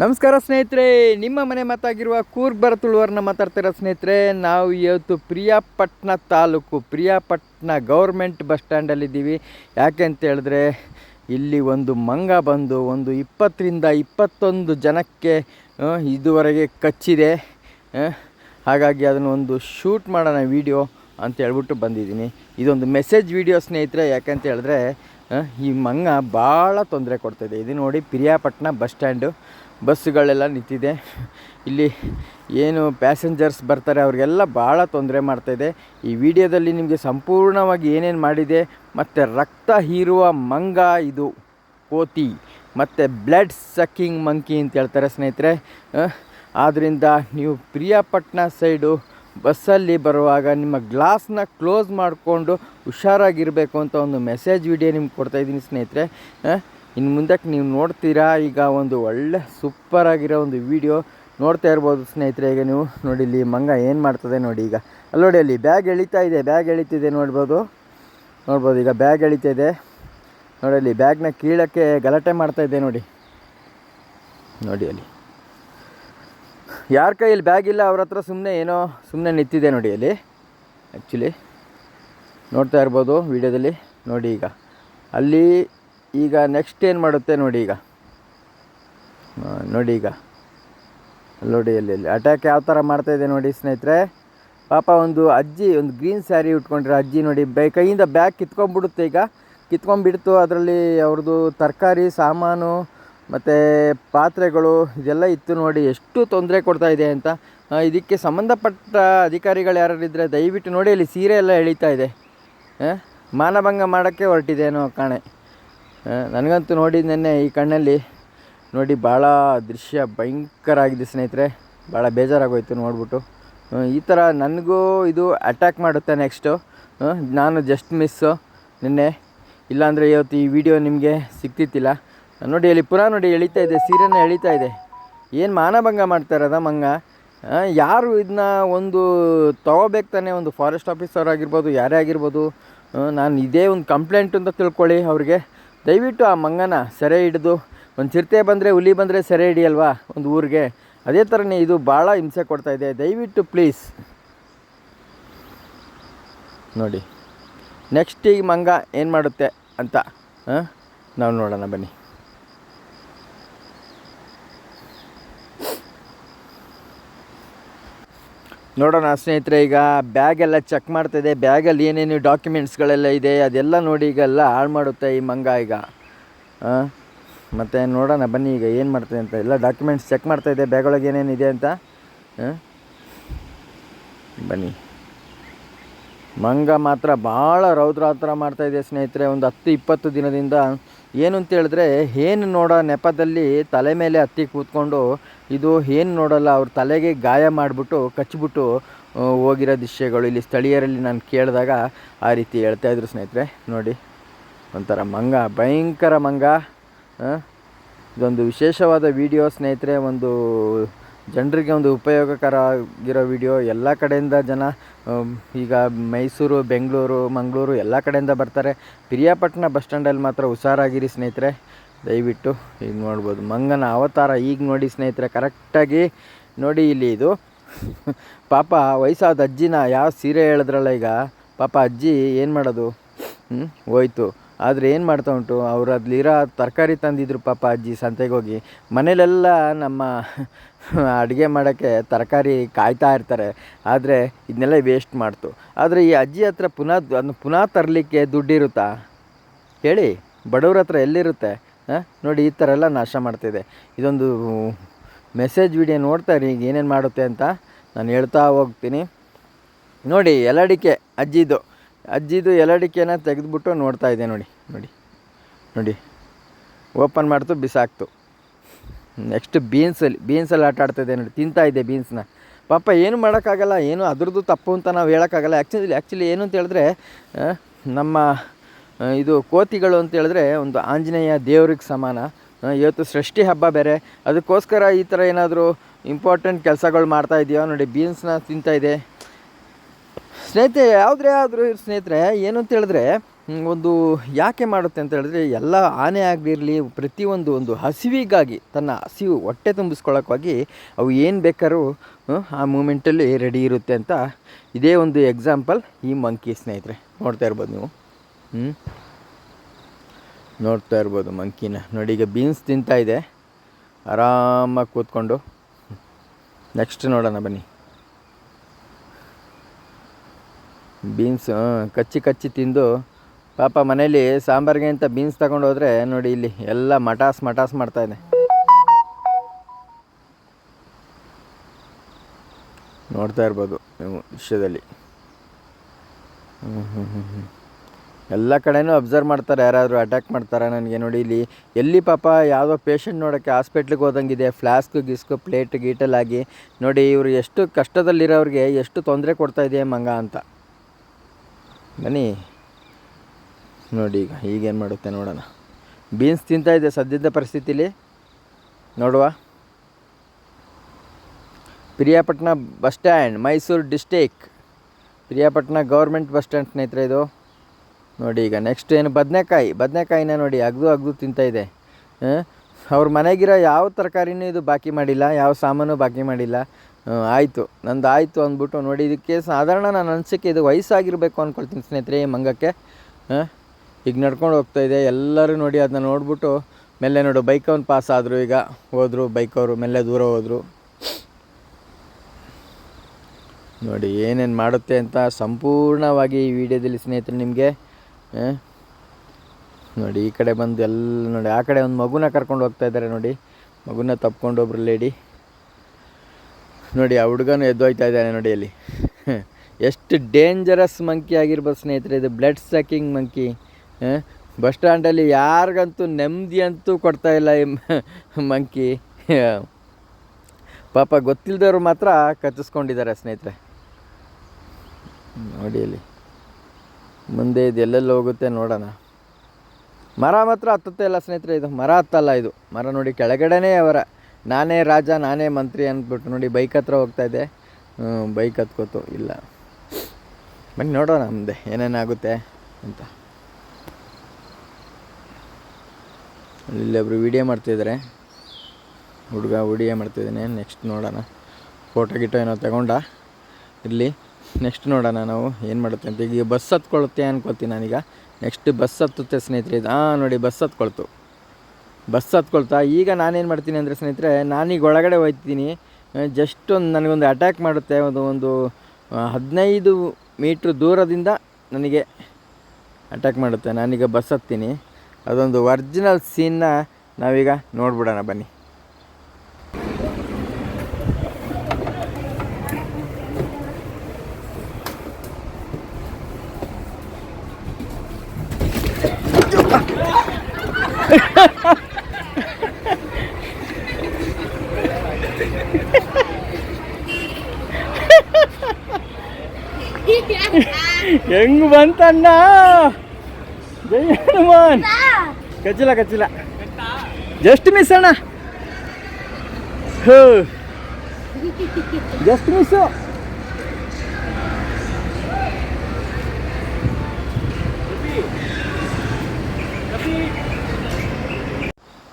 ನಮಸ್ಕಾರ ಸ್ನೇಹಿತರೆ, ನಿಮ್ಮ ಮನೆ ಮಾತಾಗಿರುವ ಕೂರ್ಬರ ತುಳುವರನ್ನ ಮಾತಾಡ್ತಿರೋ ಸ್ನೇಹಿತರೆ, ನಾವು ಇವತ್ತು ಪ್ರಿಯಾಪಟ್ಟಣ ತಾಲೂಕು ಪ್ರಿಯಾಪಟ್ಟಣ ಗೌರ್ಮೆಂಟ್ ಬಸ್ ಸ್ಟ್ಯಾಂಡಲ್ಲಿದ್ದೀವಿ. ಯಾಕೆ ಅಂತ ಹೇಳಿದ್ರೆ, ಇಲ್ಲಿ ಒಂದು ಮಂಗ ಬಂದು ಒಂದು ಇಪ್ಪತ್ತರಿಂದ ಇಪ್ಪತ್ತೊಂದು ಜನಕ್ಕೆ ಇದುವರೆಗೆ ಕಚ್ಚಿದೆ. ಹಾಗಾಗಿ ಅದನ್ನು ಒಂದು ಶೂಟ್ ಮಾಡೋಣ ವೀಡಿಯೋ ಅಂತ ಹೇಳ್ಬಿಟ್ಟು ಬಂದಿದ್ದೀನಿ. ಇದೊಂದು ಮೆಸೇಜ್ ವೀಡಿಯೋ ಸ್ನೇಹಿತರೆ ಯಾಕಂತ ಹೇಳಿದ್ರೆ ಈ ಮಂಗ ಭಾಳ ತೊಂದರೆ ಕೊಡ್ತಾಯಿದೆ ಇದು ನೋಡಿ ಪಿರಿಯಾಪಟ್ಟಣ ಬಸ್ ಸ್ಟ್ಯಾಂಡು. ಬಸ್ಸುಗಳೆಲ್ಲ ನಿಂತಿದೆ. ಇಲ್ಲಿ ಏನು ಪ್ಯಾಸೆಂಜರ್ಸ್ ಬರ್ತಾರೆ, ಅವ್ರಿಗೆಲ್ಲ ಭಾಳ ತೊಂದರೆ ಮಾಡ್ತಾಯಿದೆ. ಈ ವಿಡಿಯೋದಲ್ಲಿ ನಿಮಗೆ ಸಂಪೂರ್ಣವಾಗಿ ಏನೇನು ಮಾಡಿದೆ, ಮತ್ತು ರಕ್ತ ಹೀರುವ ಮಂಗ ಇದು ಕೋತಿ, ಮತ್ತು ಬ್ಲಡ್ ಸಕ್ಕಿಂಗ್ ಮಂಕಿ ಅಂತ ಹೇಳ್ತಾರೆ ಸ್ನೇಹಿತರೆ. ಆದ್ದರಿಂದ ನೀವು ಪ್ರಿಯಾಪಟ್ಟಣ ಸೈಡು ಬಸ್ಸಲ್ಲಿ ಬರುವಾಗ ನಿಮ್ಮ ಗ್ಲಾಸ್ನ ಕ್ಲೋಸ್ ಮಾಡಿಕೊಂಡು ಹುಷಾರಾಗಿರಬೇಕು ಅಂತ ಒಂದು ಮೆಸೇಜ್ ವಿಡಿಯೋ ನಿಮ್ಗೆ ಕೊಡ್ತಾಯಿದ್ದೀನಿ ಸ್ನೇಹಿತರೆ. ಇನ್ನು ಮುಂದಕ್ಕೆ ನೀವು ನೋಡ್ತೀರಾ ಈಗ ಒಂದು ಒಳ್ಳೆ ಸೂಪರಾಗಿರೋ ಒಂದು ವಿಡಿಯೋ ನೋಡ್ತಾ ಇರ್ಬೋದು ಸ್ನೇಹಿತರೆ. ಈಗ ನೀವು ನೋಡಿ ಇಲ್ಲಿ ಮಂಗ ಏನು ಮಾಡ್ತದೆ ನೋಡಿ ಈಗ. ಅಲ್ಲಿ ನೋಡಿ ಅಲ್ಲಿ ಬ್ಯಾಗ್ ಎಳಿತಾ ಇದೆ ಬ್ಯಾಗ್ ಎಳಿತಿದೆ ನೋಡ್ಬೋದು. ನೋಡ್ಬೋದು ಈಗ ಬ್ಯಾಗ್ ಎಳಿತಾ ಇದೆ ನೋಡಿ ಅಲ್ಲಿ ಬ್ಯಾಗ್ನ ಕೀಳಕ್ಕೆ ಗಲಾಟೆ ಮಾಡ್ತಾ ಇದೆ ನೋಡಿ. ನೋಡಿ ಅಲ್ಲಿ. ಯಾರ ಕೈಯಲ್ಲಿ ಬ್ಯಾಗ್ ಇಲ್ಲ ಅವ್ರ ಹತ್ರ ಸುಮ್ಮನೆ ಏನೋ ಸುಮ್ಮನೆ ನಿಂತಿದೆ ನೋಡಿ ಅಲ್ಲಿ. ಆ್ಯಕ್ಚುಲಿ ನೋಡ್ತಾ ಇರ್ಬೋದು ವಿಡಿಯೋದಲ್ಲಿ ನೋಡಿ ಈಗ. ಅಲ್ಲಿ ಈಗ ನೆಕ್ಸ್ಟ್ ಏನು ಮಾಡುತ್ತೆ ನೋಡಿ ಈಗ. ನೋಡಿ ಈಗ. ನೋಡಿ ಅಲ್ಲಿ ಅಲ್ಲಿ ಅಟ್ಯಾಕ್ ಯಾವ ಥರ ಮಾಡ್ತಾಯಿದೆ ನೋಡಿ ಸ್ನೇಹಿತರೆ. ಪಾಪ ಒಂದು ಅಜ್ಜಿ, ಒಂದು ಗ್ರೀನ್ ಸ್ಯಾರಿ ಉಟ್ಕೊಂಡಿರೋ ಅಜ್ಜಿ ನೋಡಿ, ಬೈ, ಕೈಯಿಂದ ಬ್ಯಾಗ್ ಕಿತ್ಕೊಂಡ್ಬಿಡುತ್ತೆ ಈಗ. ಕಿತ್ಕೊಂಡ್ಬಿಡ್ತು, ಅದರಲ್ಲಿ ಅವ್ರದ್ದು ತರಕಾರಿ, ಸಾಮಾನು, ಮತ್ತು ಪಾತ್ರೆಗಳು, ಇದೆಲ್ಲ ಇತ್ತು ನೋಡಿ. ಎಷ್ಟು ತೊಂದರೆ ಕೊಡ್ತಾ ಇದೆ ಅಂತ. ಇದಕ್ಕೆ ಸಂಬಂಧಪಟ್ಟ ಅಧಿಕಾರಿಗಳು ಯಾರು ಇದ್ದರೆ ದಯವಿಟ್ಟು ನೋಡಿ ಅಲ್ಲಿ ಸೀರೆ ಎಲ್ಲ ಎಳಿತಾ ಇದೆ. ಮಾನಭಂಗ ಮಾಡೋಕ್ಕೆ ಹೊರಟಿದೆ ಅನ್ನೋ ಕಾಣೆ. ನನಗಂತೂ ನೋಡಿ ನೆನ್ನೆ ಈ ಕಣ್ಣಲ್ಲಿ ನೋಡಿ ಭಾಳ ದೃಶ್ಯ ಭಯಂಕರ ಆಗಿದೆ ಸ್ನೇಹಿತರೆ. ಭಾಳ ಬೇಜಾರಾಗೋಯ್ತು ನೋಡ್ಬಿಟ್ಟು. ಈ ಥರ ನನಗೂ ಇದು ಅಟ್ಯಾಕ್ ಮಾಡುತ್ತೆ ನೆಕ್ಸ್ಟು ನಾನು ಜಸ್ಟ್ ಮಿಸ್ಸು ನಿನ್ನೆ. ಇಲ್ಲಾಂದರೆ ಇವತ್ತು ಈ ವಿಡಿಯೋ ನಿಮಗೆ ಸಿಗ್ತಿತ್ತಿಲ್ಲ. ನೋಡಿ ಅಲ್ಲಿ ಪುನಃ ನೋಡಿ ಎಳಿತಾ ಇದೆ, ಸೀರೆನ ಎಳಿತಾ ಇದೆ. ಏನು ಮಾನಭಂಗ ಮಾಡ್ತಾ ಮಂಗ? ಯಾರು ಇದನ್ನ ಒಂದು ತಗೋಬೇಕು ತಾನೆ ಒಂದು ಫಾರೆಸ್ಟ್ ಆಫೀಸರ್ ಆಗಿರ್ಬೋದು, ಯಾರೇ ಆಗಿರ್ಬೋದು ನಾನು ಇದೇ ಒಂದು ಕಂಪ್ಲೇಂಟ್ ಅಂತ ತಿಳ್ಕೊಳ್ಳಿ ಅವ್ರಿಗೆ. ದಯವಿಟ್ಟು ಆ ಮಂಗನ ಸೆರೆ ಹಿಡಿದು, ಒಂದು ಚಿರತೆ ಬಂದರೆ, ಹುಲಿ ಬಂದರೆ ಸೆರೆ ಹಿಡಿಯಲ್ವಾ ಒಂದು ಊರಿಗೆ? ಅದೇ ಥರನೇ ಇದು ಭಾಳ ಹಿಂಸೆ ಕೊಡ್ತಾ ಇದೆ. ದಯವಿಟ್ಟು ಪ್ಲೀಸ್. ನೋಡಿ, ನೆಕ್ಸ್ಟ್ ಈ ಮಂಗ ಏನು ಮಾಡುತ್ತೆ ಅಂತ ನಾವು ನೋಡೋಣ ಬನ್ನಿ. ನೋಡೋಣ ಸ್ನೇಹಿತರೆ, ಈಗ ಬ್ಯಾಗೆಲ್ಲ ಚೆಕ್ ಮಾಡ್ತಿದೆ. ಬ್ಯಾಗಲ್ಲಿ ಏನೇನು ಡಾಕ್ಯುಮೆಂಟ್ಸ್ಗಳೆಲ್ಲ ಇದೆ, ಅದೆಲ್ಲ ನೋಡಿ ಈಗ ಎಲ್ಲ ಹಾಳು ಮಾಡುತ್ತೆ ಈ ಮಂಗ ಈಗ. ಮತ್ತು ನೋಡೋಣ, ಬನ್ನಿ ಈಗ ಏನು ಮಾಡ್ತದೆ ಅಂತ. ಎಲ್ಲ ಡಾಕ್ಯುಮೆಂಟ್ಸ್ ಚೆಕ್ ಮಾಡ್ತಾಯಿದೆ ಬ್ಯಾಗೊಳಗೆ ಏನೇನಿದೆ ಅಂತ. ಬನ್ನಿ. ಮಂಗ ಮಾತ್ರ ಭಾಳ ರೌದ್ರಾತ್ರ ಮಾಡ್ತಾಯಿದೆ ಸ್ನೇಹಿತರೆ, ಒಂದು ಹತ್ತು ಇಪ್ಪತ್ತು ದಿನದಿಂದ. ಏನು ಅಂತ ಹೇಳಿದ್ರೆ ಏನು ನೋಡೋ ನೆಪದಲ್ಲಿ ತಲೆ ಮೇಲೆ ಹತ್ತಿ ಕೂತ್ಕೊಂಡು, ಇದು ಏನು ನೋಡಲ್ಲ, ಅವ್ರ ತಲೆಗೆ ಗಾಯ ಮಾಡಿಬಿಟ್ಟು ಕಚ್ಚಿಬಿಟ್ಟು ಹೋಗಿರೋ ದೃಶ್ಯಗಳು ಇಲ್ಲಿ ಸ್ಥಳೀಯರಲ್ಲಿ ನಾನು ಕೇಳಿದಾಗ ಆ ರೀತಿ ಹೇಳ್ತಾ ಇದ್ರು ಸ್ನೇಹಿತರೆ. ನೋಡಿ, ಒಂಥರ ಮಂಗ, ಭಯಂಕರ ಮಂಗ. ಇದೊಂದು ವಿಶೇಷವಾದ ವಿಡಿಯೋ ಸ್ನೇಹಿತರೆ, ಒಂದು ಜನರಿಗೆ ಒಂದು ಉಪಯೋಗಕರ ಆಗಿರೋ ವಿಡಿಯೋ ಎಲ್ಲ ಕಡೆಯಿಂದ ಜನ ಈಗ ಮೈಸೂರು, ಬೆಂಗಳೂರು, ಮಂಗಳೂರು ಎಲ್ಲ ಕಡೆಯಿಂದ ಬರ್ತಾರೆ. ಪಿರಿಯಾಪಟ್ಟಣ ಬಸ್ ಸ್ಟ್ಯಾಂಡಲ್ಲಿ ಮಾತ್ರ ಹುಷಾರಾಗಿರಿ ಸ್ನೇಹಿತರೆ. ದಯವಿಟ್ಟು ಈಗ ನೋಡ್ಬೋದು. ಮಂಗನ ಅವತಾರ ಈಗ ನೋಡಿ ಸ್ನೇಹಿತರೆ, ಕರೆಕ್ಟಾಗಿ ನೋಡಿ ಇಲ್ಲಿ ಇದು. ಪಾಪ ವಯಸ್ಸಾದ ಅಜ್ಜಿನ ಯಾವ ಸೀರೆ ಹೇಳಿದ್ರಲ್ಲ ಈಗ? ಪಾಪ ಅಜ್ಜಿ ಏನು ಮಾಡೋದು? ಹ್ಞೂ ಹೋಯ್ತು. ಆದರೆ ಏನು ಮಾಡ್ತಾ ಉಂಟು, ಅವ್ರು ಅದ್ಲಿರೋ ತರಕಾರಿ ತಂದಿದ್ರು ಪಾಪ ಅಜ್ಜಿ ಸಂತೆಗೆ ಹೋಗಿ ಮನೇಲೆಲ್ಲ ನಮ್ಮ ಅಡುಗೆ ಮಾಡೋಕ್ಕೆ ತರಕಾರಿ ಕಾಯ್ತಾ ಇರ್ತಾರೆ. ಆದರೆ ಇದನ್ನೆಲ್ಲ ವೇಸ್ಟ್ ಮಾಡ್ತು. ಆದರೆ ಈ ಅಜ್ಜಿ ಹತ್ರ ಪುನಃ ಅದನ್ನು ಪುನಃ ತರಲಿಕ್ಕೆ ದುಡ್ಡಿರುತ್ತಾ? ಹೇಳಿ, ಬಡವ್ರ ಹತ್ರ ಎಲ್ಲಿರುತ್ತೆ? ಹಾಂ? ನೋಡಿ, ಈ ಥರ ಎಲ್ಲ ನಾಶ ಮಾಡ್ತಿದೆ ಇದೊಂದು ಮೆಸೇಜ್ ವಿಡಿಯೋ ಇರಿ, ಈಗ ಏನೇನು ಮಾಡುತ್ತೆ ಅಂತ. ನಾನು ಹೇಳ್ತಾ ಹೋಗ್ತೀನಿ. ನೋಡಿ, ಎಲ್ಲಡಿಕೆ ಅಜ್ಜಿದು. ಅಜ್ಜಿದು ಎಲಡಿಕೆನ ತೆಗೆದುಬಿಟ್ಟು ನೋಡ್ತಾ ಇದೆ ನೋಡಿ ನೋಡಿ ನೋಡಿ. ಓಪನ್ ಮಾಡ್ತು, ಬಿಸಾಕ್ತು. ನೆಕ್ಸ್ಟ್ ಬೀನ್ಸಲ್ಲಿ ಬೀನ್ಸಲ್ಲಿ ಆಟ ಇದೆ ನೋಡಿ, ತಿಂತಾ ಇದೆ ಬೀನ್ಸ್ನ ಪಾಪ ಏನು ಮಾಡೋಕ್ಕಾಗಲ್ಲ, ಏನು ಅದ್ರದ್ದು ತಪ್ಪು ಅಂತ ನಾವು ಹೇಳೋಕ್ಕಾಗಲ್ಲ. ಆ್ಯಕ್ಚುಲಿ ಆ್ಯಕ್ಚುಲಿ ಏನು ಅಂತ ಹೇಳಿದ್ರೆ ನಮ್ಮ ಇದು ಕೋತಿಗಳು ಅಂತ ಹೇಳಿದ್ರೆ ಒಂದು ಆಂಜನೇಯ ದೇವ್ರಿಗೆ ಸಮಾನ. ಇವತ್ತು ಸೃಷ್ಟಿ ಹಬ್ಬ ಬೇರೆ. ಅದಕ್ಕೋಸ್ಕರ ಈ ಥರ ಏನಾದರೂ ಇಂಪಾರ್ಟೆಂಟ್ ಕೆಲಸಗಳು ಮಾಡ್ತಾ ಇದೆಯೋ ನೋಡಿ ಬೀನ್ಸ್ನ ತಿಂತಾ ಇದೆ ಸ್ನೇಹಿತರೆ ಯಾವುದೇ ಆದರೂ ಸ್ನೇಹಿತರೆ ಏನು ಅಂತ ಹೇಳಿದ್ರೆ ಒಂದು ಯಾಕೆ ಮಾಡುತ್ತೆ ಅಂತ ಹೇಳಿದ್ರೆ, ಎಲ್ಲ ಆನೆ ಆಗಿರಲಿ ಪ್ರತಿಯೊಂದು ಒಂದು ಹಸಿವಿಗಾಗಿ, ತನ್ನ ಹಸಿವು ಹೊಟ್ಟೆ ತುಂಬಿಸ್ಕೊಳ್ಳೋಕ್ಕಾಗಿ ಅವು ಏನು ಬೇಕಾದ್ರೂ ಆ ಮೂಮೆಂಟಲ್ಲಿ ರೆಡಿ ಇರುತ್ತೆ ಅಂತ ಇದೇ ಒಂದು ಎಕ್ಸಾಂಪಲ್ ಈ ಮಂಕಿ ಸ್ನೇಹಿತರೆ. ನೋಡ್ತಾ ಇರ್ಬೋದು ನೀವು. ಹ್ಞೂ ನೋಡ್ತಾ ಇರ್ಬೋದು ಮಂಕಿನ. ನೋಡಿ, ಈಗ ಬೀನ್ಸ್ ತಿಂತಾ ಇದೆ. ಆರಾಮಾಗಿ ಕೂತ್ಕೊಂಡು. ನೆಕ್ಸ್ಟ್ ನೋಡೋಣ, ಬನ್ನಿ. ಬೀನ್ಸ್ ಕಚ್ಚಿ ಕಚ್ಚಿ ತಿಂದು ಪಾಪ ಮನೇಲಿ ಸಾಂಬಾರಿಗೆ ಅಂತ ಬೀನ್ಸ್ ತಗೊಂಡು ಹೋದರೆ ನೋಡಿ ಇಲ್ಲಿ ಎಲ್ಲ ಮಟಾಸ್ ಮಟಾಸ್ ಮಾಡ್ತಾ ಇದೆ. ನೋಡ್ತಾ ಇರ್ಬೋದು ನೀವು ವಿಷಯದಲ್ಲಿ. ಎಲ್ಲ ಕಡೆನೂ ಅಬ್ಸರ್ವ್ ಮಾಡ್ತಾರೆ, ಯಾರಾದರೂ ಅಟ್ಯಾಕ್ ಮಾಡ್ತಾರೆ ನನಗೆ ನೋಡಿ ಇಲ್ಲಿ. ಎಲ್ಲಿ ಪಾಪ ಯಾವುದೋ ಪೇಷಂಟ್ ನೋಡೋಕ್ಕೆ ಹಾಸ್ಪಿಟ್ಲಿಗೆ ಹೋದಂಗಿದೆ ಫ್ಲಾಸ್ಕ್ ಗಿಸ್ಕು ಪ್ಲೇಟ್ ಗೀಟಲಾಗಿ ನೋಡಿ ಇವರು ಎಷ್ಟು ಕಷ್ಟದಲ್ಲಿರೋರಿಗೆ ಎಷ್ಟು ತೊಂದರೆ ಕೊಡ್ತಾ ಇದೆ ಮಂಗ ಅಂತ. ಬನ್ನಿ. ನೋಡಿ ಈಗ, ಈಗೇನು ಮಾಡುತ್ತೆ ನೋಡೋಣ. ಬೀನ್ಸ್ ತಿಂತಾ ಇದೆ ಸದ್ಯದ ಪರಿಸ್ಥಿತಿಲಿ. ನೋಡುವ. Priyapatna bus stand, Mysore district. Priyapatna government bus stand ಸ್ನೇಹಿತರೆ ಇದು. ನೋಡಿ ಈಗ ನೆಕ್ಸ್ಟ್ ಏನು, ಬದನೆಕಾಯಿ. ಬದನೆಕಾಯಿನ ನೋಡಿ ಅಗ್ದು ಅಗ್ದು ತಿಂತಾ ಇದೆ. ಅವ್ರ ಮನೆಗಿರೋ ಯಾವ ತರಕಾರಿನೂ ಇದು ಬಾಕಿ ಮಾಡಿಲ್ಲ, ಯಾವ ಸಾಮಾನು ಬಾಕಿ ಮಾಡಿಲ್ಲ. ಆಯಿತು. ನಂದು ಆಯಿತು ಅಂದ್ಬಿಟ್ಟು ನೋಡಿ, ಇದಕ್ಕೆ ಸಾಧಾರಣ ನಾನು ಅನಿಸಿಕೆ ಇದು ವಯಸ್ಸಾಗಿರಬೇಕು ಅಂದ್ಕೊಳ್ತೀನಿ ಸ್ನೇಹಿತರೆ ಈ ಮಂಗಕ್ಕೆ. ಈಗ ನಡ್ಕೊಂಡು ಹೋಗ್ತಾ ಇದೆ. ಎಲ್ಲರೂ ನೋಡಿ ಅದನ್ನ ನೋಡಿಬಿಟ್ಟು ಮೆಲ್ಲೆ ನೋಡು ಬೈಕ್ ಅವ್ನು ಪಾಸ್ ಆದರು ಈಗ. ಹೋದರು ಬೈಕವರು ಮೆಲ್ಲೆ ದೂರ ಹೋದರು. ನೋಡಿ, ಏನೇನು ಮಾಡುತ್ತೆ ಅಂತ ಸಂಪೂರ್ಣವಾಗಿ ಈ ವಿಡಿಯೋದಲ್ಲಿ ಸ್ನೇಹಿತರೆ ನಿಮಗೆ. ನೋಡಿ, ಈ ಕಡೆ ಬಂದು ಎಲ್ಲ ನೋಡಿ, ಆ ಕಡೆ ಒಂದು ಮಗುನ ಕರ್ಕೊಂಡು ಹೋಗ್ತಾ ಇದ್ದಾರೆ ನೋಡಿ. ಮಗುನ ತಪ್ಕೊಂಡು ಒಬ್ರು ಲೇಡಿ ನೋಡಿ, ಆ ಹುಡುಗನು ಎದ್ದೋಯ್ತಾ ಇದ್ದಾನೆ ನೋಡಿ ಅಲ್ಲಿ. ಎಷ್ಟು ಡೇಂಜರಸ್ ಮಂಕಿ ಆಗಿರ್ಬೋದು ಸ್ನೇಹಿತರೆ ಇದು. ಬ್ಲಡ್ ಸಕಿಂಗ್ ಮಂಕಿ ಬಸ್ ಸ್ಟ್ಯಾಂಡಲ್ಲಿ ಯಾರಿಗಂತೂ ನೆಮ್ಮದಿ ಅಂತೂ ಕೊಡ್ತಾ ಇಲ್ಲ ಈ ಮಂಕಿ ಪಾಪ ಗೊತ್ತಿಲ್ಲದವ್ರು ಮಾತ್ರ ಕಚ್ಚಿಸ್ಕೊಂಡಿದ್ದಾರೆ ಸ್ನೇಹಿತರೆ. ನೋಡಿ ಅಲ್ಲಿ. ಮುಂದೆ ಇದು ಎಲ್ಲೆಲ್ಲಿ ಹೋಗುತ್ತೆ ನೋಡೋಣ. ಮರ ಮಾತ್ರ ಹತ್ತುತ್ತೆ ಇಲ್ಲ ಸ್ನೇಹಿತರೆ ಇದು. ಮರ ಹತ್ತಲ್ಲ ಇದು. ಮರ ನೋಡಿ ಕೆಳಗಡೆನೇ ಅವರ. ನಾನೇ ರಾಜ, ನಾನೇ ಮಂತ್ರಿ ಅಂದ್ಬಿಟ್ಟು ನೋಡಿ ಬೈಕ್ ಹತ್ರ ಹೋಗ್ತಾ ಇದೆ ಬೈಕ್ ಹತ್ಕೋತು. ಇಲ್ಲ. ಬನ್ನಿ ನೋಡೋಣ ನಮ್ದೆ ಏನೇನಾಗುತ್ತೆ ಅಂತ. ಇಲ್ಲೊಬ್ರು ವಿಡಿಯೋ ಮಾಡ್ತಿದ್ದಾರೆ ಹುಡುಗ ವಿಡಿಯೋ ಮಾಡ್ತಿದ್ದಾನೆ ನೆಕ್ಸ್ಟ್ ನೋಡೋಣ. ಫೋಟೋ ಗಿಟೋ ಏನೋ ತಗೊಂಡ? ಇರಲಿ. ನೆಕ್ಸ್ಟ್ ನೋಡೋಣ ನಾವು ಏನು ಮಾಡುತ್ತೆ ಅಂತ. ಈಗ ಬಸ್ ಹತ್ಕೊಳುತ್ತೆ ಅನ್ಕೋತೀನಿ ನಾನೀಗ. ನೆಕ್ಸ್ಟ್ ಬಸ್ ಹತ್ತುತ್ತೆ ಸ್ನೇಹಿತರೆ. ಹಾಂ ನೋಡಿ ಬಸ್ ಹತ್ಕೊಳ್ತು. ಬಸ್ ಹತ್ಕೊಳ್ತಾ. ಈಗ ನಾನೇನು ಮಾಡ್ತೀನಿ ಅಂದರೆ ಸ್ನೇಹಿತರೆ, ನಾನೀಗ ಒಳಗಡೆ ಹೋಗ್ತೀನಿ. ಜಸ್ಟ್ ಒಂದು ನನಗೊಂದು ಅಟ್ಯಾಕ್ ಮಾಡುತ್ತೆ. ಒಂದು ಒಂದು ಹದಿನೈದು ಮೀಟ್ರ್ ದೂರದಿಂದ ನನಗೆ ಅಟ್ಯಾಕ್ ಮಾಡುತ್ತೆ. ನಾನೀಗ ಬಸ್ ಹತ್ತೀನಿ. ಅದೊಂದು ಒರ್ಜಿನಲ್ ಸೀನ್ನ ನಾವೀಗ ನೋಡ್ಬಿಡೋಣ. ಬನ್ನಿ. ಹೆಂಗ್ ಬಂತಣ್ಣ? ಜೈ ಹನುಮಾನ್. ಕಚ್ಚಿಲ್ಲ ಕಚ್ಚಿಲ್ಲ ಜಸ್ಟ್ ಮಿಸ್ ಅಣ್ಣ. ಜಸ್ಟ್ ಮಿಸ್ಸು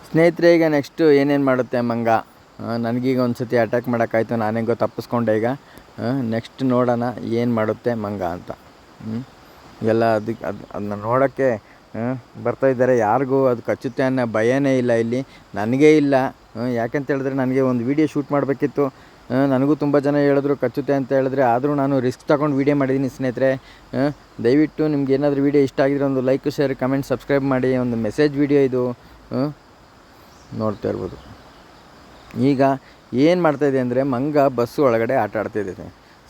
ಸ್ನೇಹಿತರೆ ಈಗ ನೆಕ್ಸ್ಟು ಏನೇನು ಮಾಡುತ್ತೆ ಮಂಗ? ನನಗೀಗ ಒಂದು ಸತಿ ಅಟ್ಯಾಕ್ ಮಾಡೋಕ್ಕಾಯ್ತು ನಾನೇಗೋ ತಪ್ಪಿಸ್ಕೊಂಡೆ ಈಗ. ನೆಕ್ಸ್ಟ್ ನೋಡೋಣ ಏನು ಮಾಡುತ್ತೆ ಮಂಗ ಅಂತ? ಎಲ್ಲ ಅದಕ್ಕೆ ಅದು ಅದನ್ನ ನೋಡೋಕ್ಕೆ ಬರ್ತಾ ಇದ್ದಾರೆ. ಯಾರಿಗೂ ಅದು ಕಚ್ಚುತ್ತೆ ಅನ್ನೋ ಭಯನೇ ಇಲ್ಲ ಇಲ್ಲಿ. ನನಗೇ ಇಲ್ಲ. ಯಾಕೆಂತ ಹೇಳಿದ್ರೆ ನನಗೆ ಒಂದು ವೀಡಿಯೋ ಶೂಟ್ ಮಾಡಬೇಕಿತ್ತು. ನನಗೂ ತುಂಬ ಜನ ಹೇಳಿದ್ರು ಕಚ್ಚುತ್ತೆ ಅಂತ ಹೇಳಿದ್ರೆ ಆದರೂ ನಾನು ರಿಸ್ಕ್ ತಗೊಂಡು ವೀಡಿಯೋ ಮಾಡಿದ್ದೀನಿ ಸ್ನೇಹಿತರೆ. ದಯವಿಟ್ಟು ನಿಮ್ಗೆ ಏನಾದರೂ ವೀಡಿಯೋ ಇಷ್ಟ ಆಗಿದ್ರೆ ಒಂದು ಲೈಕ್, ಶೇರ್, ಕಮೆಂಟ್, ಸಬ್ಸ್ಕ್ರೈಬ್ ಮಾಡಿ. ಒಂದು ಮೆಸೇಜ್ ವೀಡಿಯೋ ಇದು. ನೋಡ್ತಾ ಇರ್ಬೋದು. ಈಗ ಏನು ಮಾಡ್ತಾಯಿದೆ ಅಂದರೆ ಮಂಗ ಬಸ್ಸು ಒಳಗಡೆ ಆಟ ಆಡ್ತಿದೆ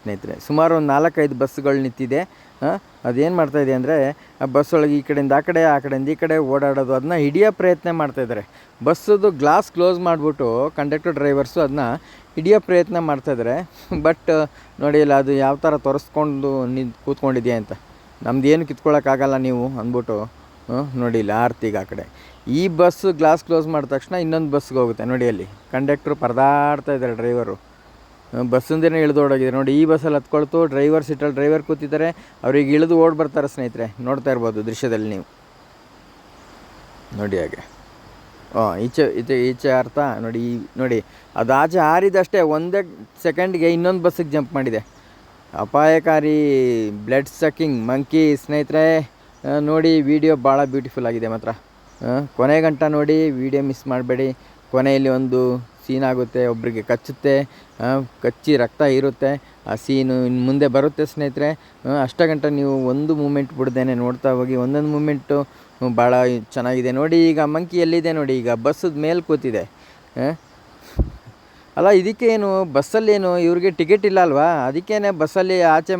ಸ್ನೇಹಿತರೆ, ಸುಮಾರು ಒಂದು ನಾಲ್ಕೈದು ಬಸ್ಸುಗಳು ನಿಂತಿದೆ. ಅದೇನು ಇದೆ ಅಂದರೆ, ಆ ಬಸ್ ಒಳಗೆ ಈ ಕಡೆಯಿಂದ ಆ ಕಡೆ, ಆ ಕಡೆಯಿಂದ ಈ ಕಡೆ ಓಡಾಡೋದು ಅದನ್ನ ಹಿಡಿಯೋ ಪ್ರಯತ್ನ ಮಾಡ್ತಾಯಿದ್ದಾರೆ ಬಸ್ಸದು ಗ್ಲಾಸ್ ಕ್ಲೋಸ್ ಮಾಡಿಬಿಟ್ಟು ಕಂಡಕ್ಟರ್ ಡ್ರೈವರ್ಸು ಅದನ್ನ ಹಿಡಿಯೋ ಪ್ರಯತ್ನ ಮಾಡ್ತಾಯಿದ್ದಾರೆ ಬಟ್, ನೋಡಿ ಇಲ್ಲ, ಅದು ಯಾವ ಥರ ತೋರಿಸ್ಕೊಂಡು ನಿಂತು ಕೂತ್ಕೊಂಡಿದೆಯಾ ಅಂತ. ನಮ್ದು ಏನು ಕಿತ್ಕೊಳ್ಳೋಕ್ಕಾಗಲ್ಲ ನೀವು ಅಂದ್ಬಿಟ್ಟು ನೋಡಿ ಇಲ್ಲ ಆರ್ತಿಗೆ ಆ ಕಡೆ. ಈ ಬಸ್ಸು ಗ್ಲಾಸ್ ಕ್ಲೋಸ್ ಮಾಡಿದ ತಕ್ಷಣ ಇನ್ನೊಂದು ಬಸ್ಗೆ ಹೋಗುತ್ತೆ, ನೋಡಿ ಅಲ್ಲಿ. ಕಂಡಕ್ಟ್ರು ಪರದಾಡ್ತಾ ಇದ್ದಾರೆ, ಡ್ರೈವರು. ಬಸ್ಸಿಂದನೇ ಇಳಿದು ಓಡೋಗಿದೆ ನೋಡಿ, ಈ ಬಸ್ಸಲ್ಲಿ ಹತ್ಕೊಳ್ತು, ಡ್ರೈವರ್ ಸೀಟಲ್ಲಿ ಡ್ರೈವರ್ ಕೂತಿದ್ದಾರೆ. ಅವ್ರಿಗೆ ಇಳಿದು ಓಡ್ ಬರ್ತಾರೆ ಸ್ನೇಹಿತರೆ. ನೋಡ್ತಾ ಇರ್ಬೋದು ದೃಶ್ಯದಲ್ಲಿ ನೀವು. ನೋಡಿ ಹಾಗೆ. ಹಾಂ ಈಚೆ ಈಚೆ ಈಚೆ ಅರ್ಥ. ನೋಡಿ, ಈ, ನೋಡಿ, ಅದು ಆಚೆ ಹಾರಿದಷ್ಟೇ, ಒಂದೇ ಸೆಕೆಂಡ್ಗೆ ಇನ್ನೊಂದು ಬಸ್ಸಿಗೆ ಜಂಪ್ ಮಾಡಿದೆ. ಅಪಾಯಕಾರಿ ಬ್ಲಡ್ ಸಕ್ಕಿಂಗ್ ಮಂಕಿ, ಸ್ನೇಹಿತರೆ. ನೋಡಿ, ವಿಡಿಯೋ ಭಾಳ ಬ್ಯೂಟಿಫುಲ್ ಆಗಿದೆ ಮಾತ್ರ. ಕೊನೆ ಗಂಟ ನೋಡಿ, ವಿಡಿಯೋ ಮಿಸ್ ಮಾಡಬೇಡಿ. ಕೊನೆಯಲ್ಲಿ ಒಂದು ಸೀನ್ ಆಗುತ್ತೆ ಒಬ್ಬರಿಗೆ ಕಚ್ಚುತ್ತೆ ಕಚ್ಚಿ ರಕ್ತ ಇರುತ್ತೆ, ಆ ಸೀನು ಇನ್ನು ಮುಂದೆ ಬರುತ್ತೆ ಸ್ನೇಹಿತರೆ. ಅಷ್ಟಗಂಟ ಅಷ್ಟ ನೀವು ಒಂದು ಮೂಮೆಂಟ್ ಬಿಡ್ದೇನೆ ನೋಡ್ತಾ ಹೋಗಿ, ಒಂದೊಂದು ಮೂಮೆಂಟು ಭಾಳ ಚೆನ್ನಾಗಿದೆ. ನೋಡಿ ಈಗ ಮಂಕಿ ಎಲ್ಲಿದೆ ನೋಡಿ, ಈಗ ಬಸ್ಸದ ಮೇಲೆ ಕೂತಿದೆ. ಅಲ್ಲ, ಇದಕ್ಕೆ ಏನು ಬಸ್ಸಲ್ಲೇನು ಇವ್ರಿಗೆ ಟಿಕೆಟ್ ಇಲ್ಲ ಅಲ್ವಾ? ಅದಕ್ಕೇನೆ ಬಸ್ಸಲ್ಲಿ ಆಚೆ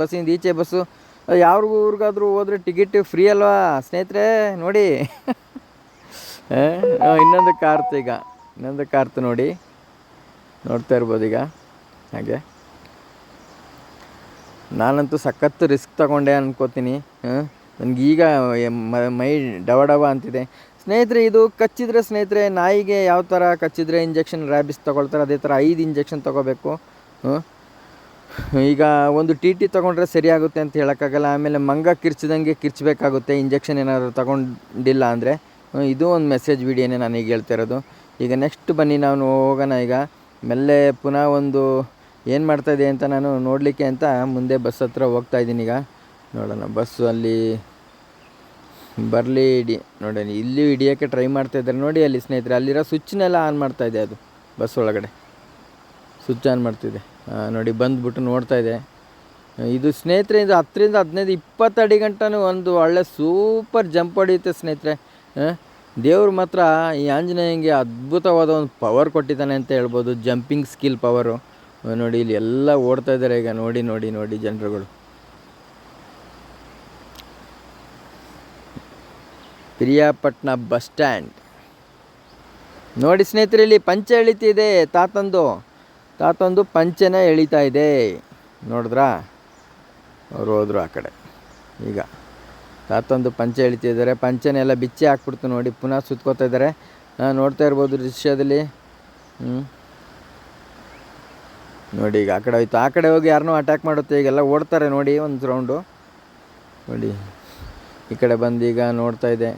ಬಸ್ಸಿಂದ ಈಚೆ ಬಸ್ಸು ಯಾರಿಗೂ ಊರಿಗಾದ್ರೂ ಹೋದ್ರೆ ಟಿಕೆಟ್ ಫ್ರೀ ಅಲ್ವಾ ಸ್ನೇಹಿತರೆ? ನೋಡಿ. ಇನ್ನೊಂದು ಕಾರ್ತೀಗ ಇನ್ನೊಂದು ಕಾರ್ತು ನೋಡಿ ನೋಡ್ತಾ ಇರ್ಬೋದು ಈಗ. ಹಾಗೆ. ನಾನಂತೂ ಸಖತ್ತು ರಿಸ್ಕ್ ತಗೊಂಡೆ ಅನ್ಕೋತೀನಿ. ನನಗೀಗ ಮೈ ಡವ ಡವ ಅಂತಿದೆ. ಸ್ನೇಹಿತರೆ, ಇದು ಕಚ್ಚಿದ್ರೆ ಸ್ನೇಹಿತರೆ, ನಾಯಿಗೆ ಯಾವ ಥರ ಕಚ್ಚಿದ್ರೆ ಇಂಜೆಕ್ಷನ್ ರ್ಯಾಬಿಸ್ ತೊಗೊಳ್ತಾರೆ, ಅದೇ ಥರ ಐದು ಇಂಜೆಕ್ಷನ್ ತೊಗೋಬೇಕು. ಈಗ ಒಂದು ಟಿ ಟಿ ತೊಗೊಂಡ್ರೆ ಸರಿಯಾಗುತ್ತೆ ಅಂತ ಹೇಳೋಕ್ಕಾಗಲ್ಲ. ಆಮೇಲೆ ಮಂಗ ಕಿರ್ಚಿದಂಗೆ ಕಿರ್ಚಬೇಕಾಗುತ್ತೆ. ಇಂಜೆಕ್ಷನ್ ಏನಾದರೂ ತಗೊಂಡಿಲ್ಲ ಅಂದರೆ. ಇದು ಒಂದು ಮೆಸೇಜ್ ವಿಡಿಯೋನೇ ನಾನು ಈಗ ಹೇಳ್ತಾ ಇರೋದು. ಈಗ ನೆಕ್ಸ್ಟ್ ಬನ್ನಿ ನಾನು ಹೋಗೋಣ ಈಗ. ಮೆಲ್ಲೆ ಪುನಃ ಒಂದು ಏನು ಮಾಡ್ತಾಯಿದೆ ಅಂತ ನಾನು ನೋಡಲಿಕ್ಕೆ ಅಂತ ಮುಂದೆ ಬಸ್ ಹತ್ರ ಹೋಗ್ತಾ ಇದ್ದೀನಿ ಈಗ. ನೋಡೋಣ ಬಸ್ಸು ಅಲ್ಲಿ ಬರಲಿ ಇಡಿ ನೋಡಿ ಇಲ್ಲಿ ಹಿಡಿಯೋಕ್ಕೆ ಟ್ರೈ ಮಾಡ್ತಾ ಇದ್ದಾರೆ. ನೋಡಿ ಅಲ್ಲಿ ಸ್ನೇಹಿತರೆ, ಅಲ್ಲಿರೋ ಸ್ವಿಚ್ನೆಲ್ಲ ಆನ್ ಮಾಡ್ತಾ ಇದೆ ಅದು, ಬಸ್ ಒಳಗಡೆ. ಸ್ವಿಚ್ ಆನ್ ಮಾಡ್ತಿದೆ ನೋಡಿ ಬಂದ್ಬಿಟ್ಟು ನೋಡ್ತಾ ಇದೆ. ಇದು ಸ್ನೇಹಿತರೆ ಇದು ಹತ್ತರಿಂದ ಹದಿನೈದು ಇಪ್ಪತ್ತು ಅಡಿ ಗಂಟನೂ ಒಂದು ಒಳ್ಳೆ ಸೂಪರ್ ಜಂಪ್ ಹೊಡೆಯುತ್ತೆ ಸ್ನೇಹಿತರೆ. ದೇವ್ರು ಮಾತ್ರ ಈ ಆಂಜನೇಯಂಗೆ ಅದ್ಭುತವಾದ ಒಂದು ಪವರ್ ಕೊಟ್ಟಿದ್ದಾನೆ ಅಂತ ಹೇಳ್ಬೋದು. ಜಂಪಿಂಗ್ ಸ್ಕಿಲ್ ಪವರು ನೋಡಿ, ಇಲ್ಲಿ ಎಲ್ಲ ಓಡ್ತಾ ಇದ್ದಾರೆ ಈಗ. ನೋಡಿ ನೋಡಿ ನೋಡಿ ಜನರುಗಳು. ಪ್ರಿಯಾಪಟ್ನ ಬಸ್ ಸ್ಟ್ಯಾಂಡ್ ನೋಡಿ ಸ್ನೇಹಿತರೆ, ಇಲ್ಲಿ ಪಂಚೆ ಎಳಿತಿದೆ ತಾತಂದು ತಾತಂದು ಪಂಚೆನ ಎಳಿತಾ ಇದೆ. ನೋಡಿದ್ರಾ? ಅವ್ರು ಹೋದರು ಆ ಕಡೆ. ಈಗ. ತಾತಂದು ಪಂಚೆ ಎಳಿತಿದ್ದಾರೆ. ಪಂಚೆನೆಲ್ಲ ಬಿಚ್ಚಿ ಹಾಕ್ಬಿಡ್ತು ನೋಡಿ, ಪುನಃ ಸುತ್ಕೋತಾ ಇದ್ದಾರೆ. ನೋಡ್ತಾ ಇರ್ಬೋದು ದೃಶ್ಯದಲ್ಲಿ. ಹ್ಞೂ ನೋಡಿ, ಈಗ ಆ ಕಡೆ ಹೋಯ್ತು. ಆ ಕಡೆ ಹೋಗಿ ಯಾರನ್ನೂ ಅಟ್ಯಾಕ್ ಮಾಡುತ್ತೆ. ಈಗೆಲ್ಲ ಓಡ್ತಾರೆ ನೋಡಿ ಒಂದು ರೌಂಡು ನೋಡಿ, ಈ ಕಡೆ ಬಂದು ಈಗ ನೋಡ್ತಾ ಇದೆ.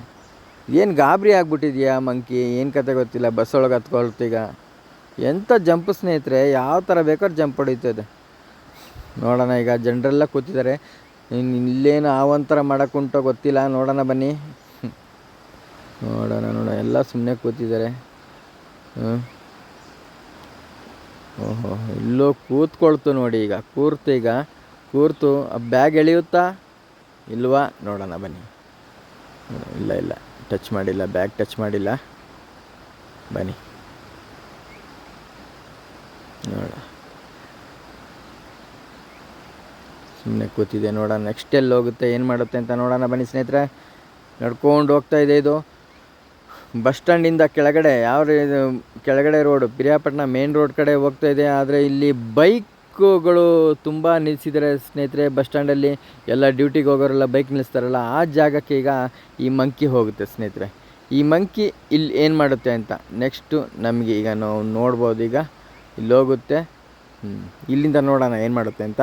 ಏನು ಗಾಬರಿ ಆಗಿಬಿಟ್ಟಿದೆಯಾ ಮಂಕಿ ಏನು ಕತೆ ಗೊತ್ತಿಲ್ಲ. ಬಸ್ ಒಳಗೆ ಹತ್ಕೊಳ್ತೀಗ ಎಂಥ ಜಂಪ್ ಸ್ನೇಹಿತರೆ, ಯಾವ ಥರ ಬೇಕಾದ್ರೂ ಜಂಪ್ ಹೊಡೀತದೆ ನೋಡೋಣ, ಈಗ ಜನರೆಲ್ಲ ಕೂತಿದ್ದಾರೆ. ಇಲ್ಲೇನು ಆವಂತರ ಮಾಡೋಕ್ಕುಂಟೋ ಗೊತ್ತಿಲ್ಲ. ನೋಡೋಣ ಬನ್ನಿ. ನೋಡೋಣ ನೋಡೋಣ. ಎಲ್ಲ ಸುಮ್ಮನೆ ಕೂತಿದ್ದಾರೆ. ಓಹೋ, ಇಲ್ಲೋ ಕೂತ್ಕೊಳ್ತು ನೋಡಿ ಈಗ. ಕೂರ್ತು ಈಗ. ಕೂರ್ತು. ಬ್ಯಾಗ್ ಎಳೆಯುತ್ತಾ? ಇಲ್ವಾ? ನೋಡೋಣ ಬನ್ನಿ. ಇಲ್ಲ ಇಲ್ಲ. ಟಚ್ ಮಾಡಿಲ್ಲ. ಬ್ಯಾಗ್ ಟಚ್ ಮಾಡಿಲ್ಲ. ಬನ್ನಿ. ನೋಡ ಸುಮ್ಮನೆ ಕೂತಿದೆ ನೋಡೋಣ ನೆಕ್ಸ್ಟ್ ಎಲ್ಲಿ ಹೋಗುತ್ತೆ, ಏನು ಮಾಡುತ್ತೆ ಅಂತ ನೋಡೋಣ ಬನ್ನಿ ಸ್ನೇಹಿತರೆ. ನಡ್ಕೊಂಡು ಹೋಗ್ತಾ ಇದೆ ಇದು. ಬಸ್ ಸ್ಟ್ಯಾಂಡಿಂದ ಕೆಳಗಡೆ, ಯಾವ ಕೆಳಗಡೆ ರೋಡು ಪಿರಿಯಾಪಟ್ಟಣ ಮೇನ್ ರೋಡ್ ಕಡೆ ಹೋಗ್ತಾ ಇದೆ. ಆದರೆ ಇಲ್ಲಿ ಬೈಕ್ಗಳು ತುಂಬ ನಿಲ್ಲಿಸಿದ್ದಾರೆ ಸ್ನೇಹಿತರೆ ಬಸ್ ಸ್ಟ್ಯಾಂಡಲ್ಲಿ ಎಲ್ಲ ಡ್ಯೂಟಿಗೆ ಹೋಗೋರೆಲ್ಲ ಬೈಕ್ ನಿಲ್ಲಿಸ್ತಾರಲ್ಲ ಆ ಜಾಗಕ್ಕೆ ಈಗ ಈ ಮಂಕಿ ಹೋಗುತ್ತೆ ಸ್ನೇಹಿತರೆ. ಈ ಮಂಕಿ ಇಲ್ಲಿ ಏನು ಮಾಡುತ್ತೆ ಅಂತ ನೆಕ್ಸ್ಟು ನಮಗೆ ಈಗ ನಾವು ನೋಡ್ಬೋದು ಈಗ. ಇಲ್ಲಿ ಹೋಗುತ್ತೆ. ಇಲ್ಲಿಂದ ನೋಡೋಣ ಏನು ಮಾಡುತ್ತೆ ಅಂತ.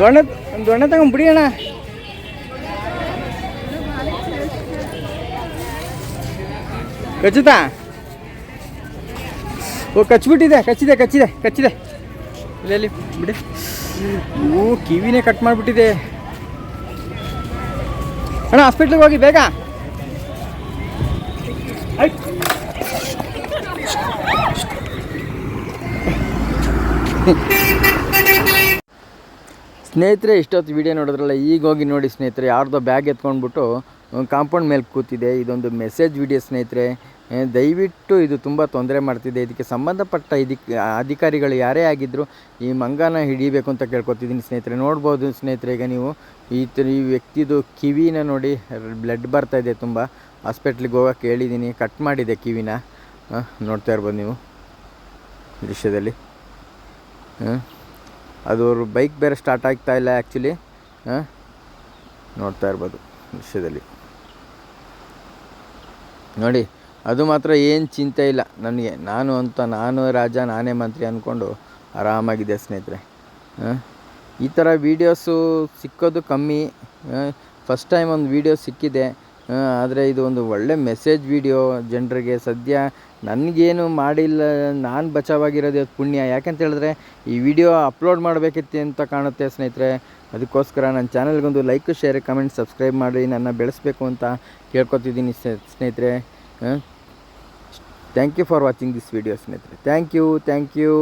ದೊಣ್ಣೆ ಒಂದು ದೊಣ್ಣೆ ತಗೊಂಬಿಡಿ ಅಣ್ಣ. ಕಚ್ಚುತ್ತಾ? ಓ, ಕಚ್ಬಿಟ್ಟಿದೆ, ಕಚ್ಚಿದೆ ಕಚ್ಚಿದೆ ಕಚ್ಚಿದೆ. ಇಲ್ಲ, ಇಲ್ಲಿ, ಬಿಡಿ. ಓ, ಕಿವಿನೇ ಕಟ್ ಮಾಡಿಬಿಟ್ಟಿದೆ. ಅಣ್ಣ ಹಾಸ್ಪಿಟ್ಲಿಗೆ ಹೋಗಿ ಬೇಗ. ಐ. ಸ್ನೇಹಿತರೆ, ಇಷ್ಟೊತ್ತು ವಿಡಿಯೋ ನೋಡಿದ್ರಲ್ಲ, ಈಗ ಹೋಗಿ ನೋಡಿ ಸ್ನೇಹಿತರೆ, ಯಾರ್ದೋ ಬ್ಯಾಗ್ ಎತ್ಕೊಂಡ್ಬಿಟ್ಟು ಕಾಂಪೌಂಡ್ ಮೇಲೆ ಕೂತಿದೆ. ಇದೊಂದು ಮೆಸೇಜ್ ವಿಡಿಯೋ ಸ್ನೇಹಿತರೆ. ದಯವಿಟ್ಟು ಇದು ತುಂಬ ತೊಂದರೆ ಮಾಡ್ತಿದೆ. ಇದಕ್ಕೆ ಸಂಬಂಧಪಟ್ಟ ಇದಕ್ಕೆ ಅಧಿಕಾರಿಗಳು ಯಾರೇ ಆಗಿದ್ದರೂ ಈ ಮಂಗನ ಹಿಡಿಬೇಕು ಅಂತ ಕೇಳ್ಕೊತಿದ್ದೀನಿ ಸ್ನೇಹಿತರೆ. ನೋಡ್ಬೋದು ಸ್ನೇಹಿತರೆ, ಈಗ ನೀವು ಈ ಥರ ಈ ವ್ಯಕ್ತಿದು ಕಿವಿನ ನೋಡಿ ಬ್ಲಡ್ ಬರ್ತಾ ಇದೆ ತುಂಬ. ಹಾಸ್ಪಿಟ್ಲಿಗೆ ಹೋಗೋಕ್ಕೆ ಹೇಳಿದ್ದೀನಿ ಕಟ್ ಮಾಡಿದೆ ಕಿವಿನ. ನೋಡ್ತಾ ಇರ್ಬೋದು ನೀವು, ದೃಶ್ಯದಲ್ಲಿ. ಹಾಂ. ಅದು ಅವ್ರ ಬೈಕ್ ಬೇರೆ ಸ್ಟಾರ್ಟ್ ಆಗ್ತಾ ಇಲ್ಲ ಆ್ಯಕ್ಚುಲಿ ಹಾಂ? ನೋಡ್ತಾ ಇರ್ಬೋದು ವಿಷಯದಲ್ಲಿ. ನೋಡಿ, ಅದು ಮಾತ್ರ ಏನು ಚಿಂತೆ ಇಲ್ಲ ನನಗೆ. ನಾನು ಅಂತ ನಾನು ರಾಜ, ನಾನೇ ಮಂತ್ರಿ ಅಂದ್ಕೊಂಡು ಆರಾಮಾಗಿದೆ ಸ್ನೇಹಿತರೆ. ಈ ಥರ ವೀಡಿಯೋಸು ಸಿಕ್ಕೋದು ಕಮ್ಮಿ. ಫಸ್ಟ್ ಟೈಮ್ ಒಂದು ವೀಡಿಯೋ ಸಿಕ್ಕಿದೆ. ಆದರೆ ಇದು ಒಂದು ಒಳ್ಳೆ ಮೆಸೇಜ್ ವೀಡಿಯೋ ಜನರಿಗೆ ಸದ್ಯ ನನಗೇನು ಮಾಡಿಲ್ಲ, ನಾನು ಬಚಾವಾಗಿರೋದು ಇವತ್ತು ಪುಣ್ಯ. ಯಾಕಂತ ಹೇಳಿದ್ರೆ, ಈ ವಿಡಿಯೋ ಅಪ್ಲೋಡ್ ಮಾಡಬೇಕಿತ್ತು ಅಂತ ಕಾಣುತ್ತೆ ಸ್ನೇಹಿತರೆ. ಅದಕ್ಕೋಸ್ಕರ ನನ್ನ ಚಾನಲ್ಗೊಂದು ಲೈಕ್ ಶೇರ್ ಕಮೆಂಟ್ ಸಬ್ಸ್ಕ್ರೈಬ್ ಮಾಡಿ, ನನ್ನ ಬೆಳೆಸಬೇಕು ಅಂತ ಕೇಳ್ಕೊತಿದ್ದೀನಿ ಸ್ನೇಹಿತರೆ. Thank you for watching this video ಸ್ನೇಹಿತರೆ. Thank you thank you